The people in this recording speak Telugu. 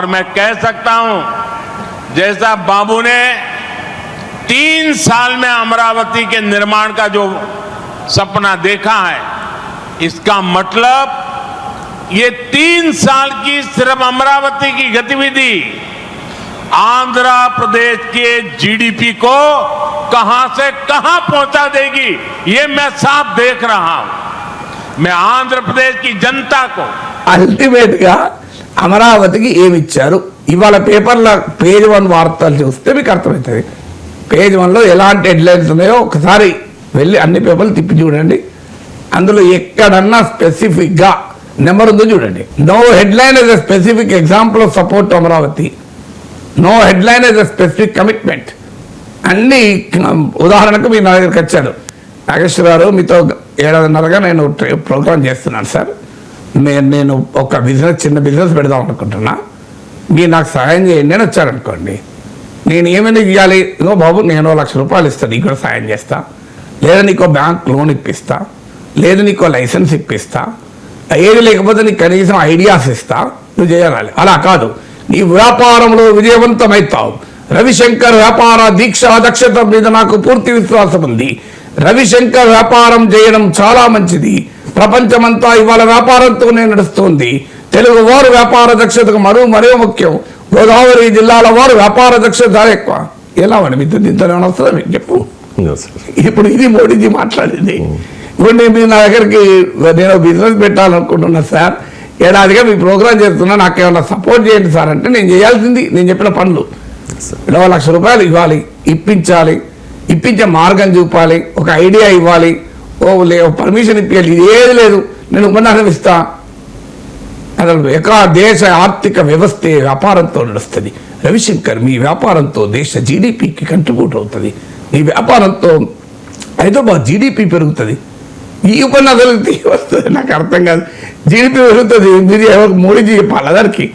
और मैं कह सकता हूँ, जैसा बाबू ने तीन साल में अमरावती के निर्माण का जो सपना देखा है, इसका मतलब ये तीन साल की सिर्फ़ अमरावती की गतिविधि आंध्र प्रदेश के जीडीपी को कहाँ से कहाँ पहुँचा देगी, ये मैं साफ़ देख रहा हूँ। मैं आंध्र प्रदेश की जनता को అల్టిమేట్గా అమరావతికి ఏమి ఇచ్చారు ఇవాళ పేపర్ల పేజ్ వన్ వార్తలు చూస్తే మీకు అర్థమవుతుంది పేజ్ వన్లో ఎలాంటి హెడ్లైన్స్ ఉన్నాయో ఒకసారి వెళ్ళి అన్ని పేపర్లు తిప్పి చూడండి అందులో ఎక్కడన్నా స్పెసిఫిక్గా నెంబర్ ఉందో చూడండి no headline is a specific example of support Amaravati no headline is a specific commitment అన్ని ఉదాహరణకు మీ నా దగ్గరికి వచ్చారు నాగేశ్వరరావు మీతో ఏడాదిన్నరగా నేను ప్రోగ్రామ్ చేస్తున్నాను సార్ నేను నేను ఒక బిజినెస్ చిన్న బిజినెస్ పెడదాం అనుకుంటున్నా. మీరు నాకు సహాయం చేయండి అని వచ్చారనుకోండి. నేను ఏమైనా ఇవ్వాలి ఇగో బాబు నేను లక్ష రూపాయలు ఇస్తాను నీకు కూడా సహాయం చేస్తా. లేదా నీకు బ్యాంక్ లోన్ ఇప్పిస్తా. లేదా నీకు లైసెన్స్ ఇప్పిస్తా. ఏది లేకపోతే నీకు కనీసం ఐడియాస్ ఇస్తా. నువ్వు చేయాలి. అలా కాదు. నీ వ్యాపారంలో విజయవంతమవుతావు రవిశంకర్ వ్యాపార దీక్ష దక్షత మీద నాకు పూర్తి విశ్వాసం ఉంది. రవిశంకర్ వ్యాపారం చేయడం చాలా మంచిది. ప్రపంచమంతా ఇవాళ వ్యాపారంతోనే నడుస్తుంది. తెలుగు వారు వ్యాపార దక్షతకు మరో మరో ముఖ్యం. గోదావరి జిల్లాల వారు వ్యాపార దక్షత ఎక్కువ. ఎలా మీకు దీంతో ఏమైనా వస్తుందా మీకు చెప్పు. ఇప్పుడు ఇది మోడీజీ మాట్లాడింది. ఇప్పుడు నేను మీరు నా దగ్గరికి నేను బిజినెస్ పెట్టాలనుకుంటున్నా సార్. ఏడాదిగా మీ ప్రోగ్రామ్ చేస్తున్నా నాకు ఏమైనా సపోర్ట్ చేయండి సార్ అంటే నేను చేయాల్సింది నేను చెప్పిన పనులు. ఇరవై లక్ష రూపాయలు ఇవ్వాలి ఇప్పించాలి. ఇప్పించే మార్గం చూపాలి ఒక ఐడియా ఇవ్వాలి. ఓ లే పర్మిషన్ ఇప్పించాలి ఇది ఏది లేదు. నేను ఉపన్యాసం ఇస్తా. అసలు ఎకా దేశ ఆర్థిక వ్యవస్థే వ్యాపారంతో నడుస్తుంది. రవిశంకర్ మీ వ్యాపారంతో దేశ జీడిపికి కంట్రిబ్యూట్ అవుతుంది. మీ వ్యాపారంతో హైదరాబాద్ జీడిపి పెరుగుతుంది. ఈ ఉపన్యాసాలు వస్తుంది నాకు అర్థం కాదు. జీడిపి పెరుగుతుంది. మీరు ఎవరు మోడీజీ చెప్పాలి. అందరికీ.